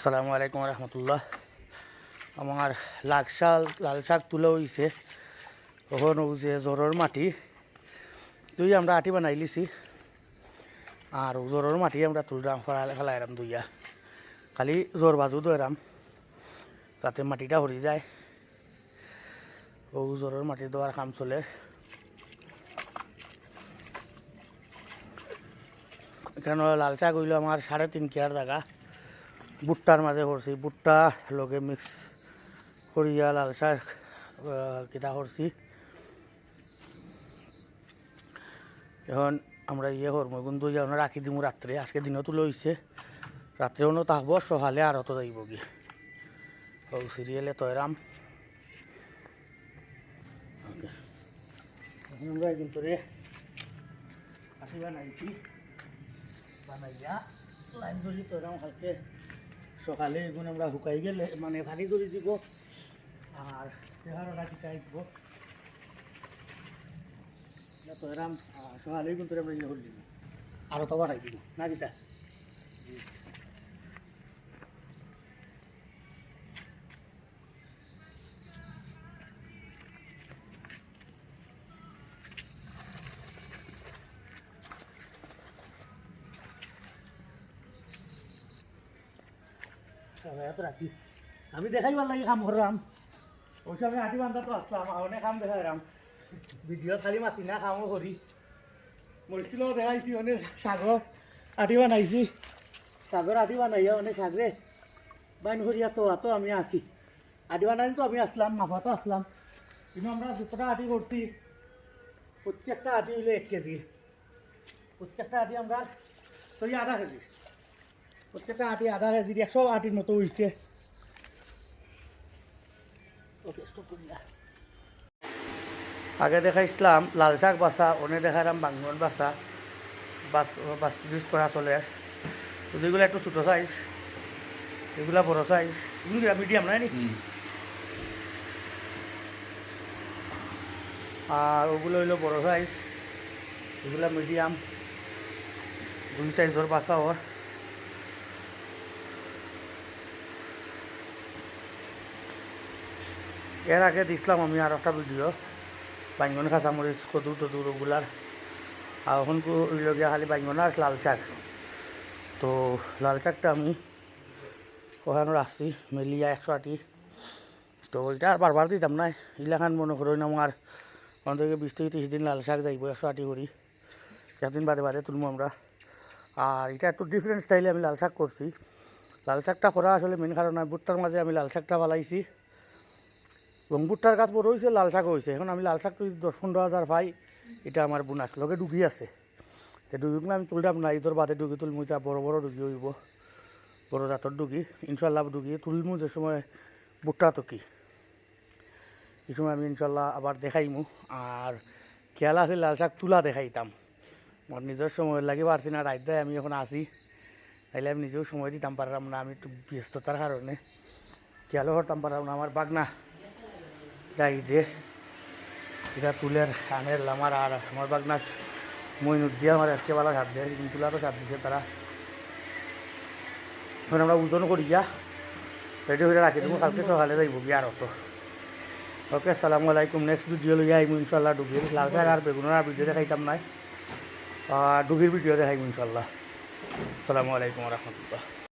আসসালামু আলাইকুম রহমতুল্লাহ। আমার লাল শাক লাল শাক তুলে হইছে। তখন ও যে জ্বরের মাটি তুই আমরা আটি বানাই লিছি। আর জ্বরের মাটি আমরা তুললাম, ফেলা ফেলাইরাম দুইয়া। খালি জ্বর বাজু দইরাম যাতে মাটিটা হরি যায়। ও জ্বরের মাটি দেওয়ার কাম চলে। এখানে লাল শাক হইল আমার সাড়ে তিন কেয়ার জায়গা। ভুট্টার মাঝে করছি ভুট্টা লগে মিক্স করিয়া লাল শাক কিটা করছি এখন আমরা ইয়ে করব কিন্তু যেন রাখি দিমু রাত্রে, আজকে দিনও তুলে রাত্রেও নো থাকব সকালে আর অত যাইব কি ও সিরিয়ালে. এখন আমরা কিন্তু রে আসি বানাইছি। বানাইয়া লাইন ধরি তৈরাম কালকে সকালে এগুলো আমরা শুকাই গেলে মানে ভারী করে দিব আর এগারোটা শিকাই দিব। তো এরাম সকালে কিন্তু আমরা ইয়ে করে দিব। আরও তো বাড়াই দিব। না কিটা রাখি আমি দেখাইবার লাগে কাম করলাম ওই সময় আটি বান্ধা তো আসলাম অনেক কাম দেখাই দেখাইলাম ভিডিও খালি মাতি না কামও করি মরিছিল দেখাইছি অনেক সাগর আটি বানাইছি সাগর আটি বানাইয়া অনেক সাগরে বাইন করিয়া তো তো আমি আসি আটি বানাই তো আমি আসলাম মাফাতো আসলাম কিন্তু আমরা দুটোটা আটি করছি প্রত্যেকটা আটি হইলে এক কেজি। প্রত্যেকটা আটি আমরা সরি আধা কেজি। প্রত্যেকটা আটি আধা কেজি একশো আটির মতো হয়েছে আগে দেখাইছিলাম লাল শাক বাসা অনেক দেখাইলাম বাঙ্গন বাসা বাস বাস ইউজ করা চলে। যেগুলো একটু ছোটো সাইজ এগুলা বড় সাইজ মিডিয়াম নাই নি? আর ওগুলো হইল বড় সাইজ এগুলা মিডিয়াম দুই সাইজের বাসা ওর এর আগে দিছিলাম আমি আর একটা ভিডিও বাইঙ্গন কাঁচামরিচ কদু টদু ওগুলার আর এখন লগিয়া খালি বাইঙ্গন আর লাল শাক। তো, লাল শাকটা আমি ওখানে রাখছি মেলিয়া একশো আটি। তো এটা আর বারবার দিতাম না ইলাখান মনে করো না আমার ওখান থেকে বিশ থেকে ত্রিশ দিন লাল শাক যাইব, একশো আটি করি দিন বাদে বাদে তুলবো আমরা। আর এটা একটু ডিফারেন্ট স্টাইলে আমি লাল শাক করছি লাল শাকটা করা আসলে মেন কারণ ভুট্টার মাঝে আমি লাল শাকটা বালাইছি এবং ভুট্টার গাছ বড় হয়েছে লাল শাক হয়েছে এখন আমি লাল শাক তো দশ পনেরো হাজার পাই এটা আমার বোনাস লগে ডুগি আছে। তো ডুগিগুলো আমি তুললাম না ঈদর বাদে ডুগি তুলমু এটা বড় বড় ডুগি হইব। বড় জাতর ডুগি ইনশাল্লাহ ডুগি তুলমু যে সময় ভুট্টা তো কি এই সময় আমি ইনশাল্লাহ আবার দেখাইমু। আর খেয়াল আছে লাল শাক তুলা দেখাইতাম। আমার নিজের সময় লাগি পারছি না রাত আমি এখন আসি তাইলে আমি নিজেও সময় দিতাম পারলাম না, আমি একটু ব্যস্ততার কারণে খেয়ালও করতাম পারলাম না আমার বাগনা। যাই দিয়ে এটা তুলের আনের লামার আর আমার বাগনা মইনুদ্দিয়া আমার আজকে বেলা সাত দেয় তুলা তো দিছে তারা। এখন আমরা ওজন করি গিয়া রেডি হয়ে রাখি দেবো, কালকে সকালে যাইব গিয়া আর অত ওকে, আসসালামু আলাইকুম। নেক্সট ভিডিও লইয়া আইমু ইনশাল্লাহ ডুগির। লাল শাক আর বেগুনের আর ভিডিও দেখাইতাম নাই। ডুগির ভিডিও দেখাইমু ইনশাল্লাহ আসসালামু আলাইকুম রহমতুল্লাহ।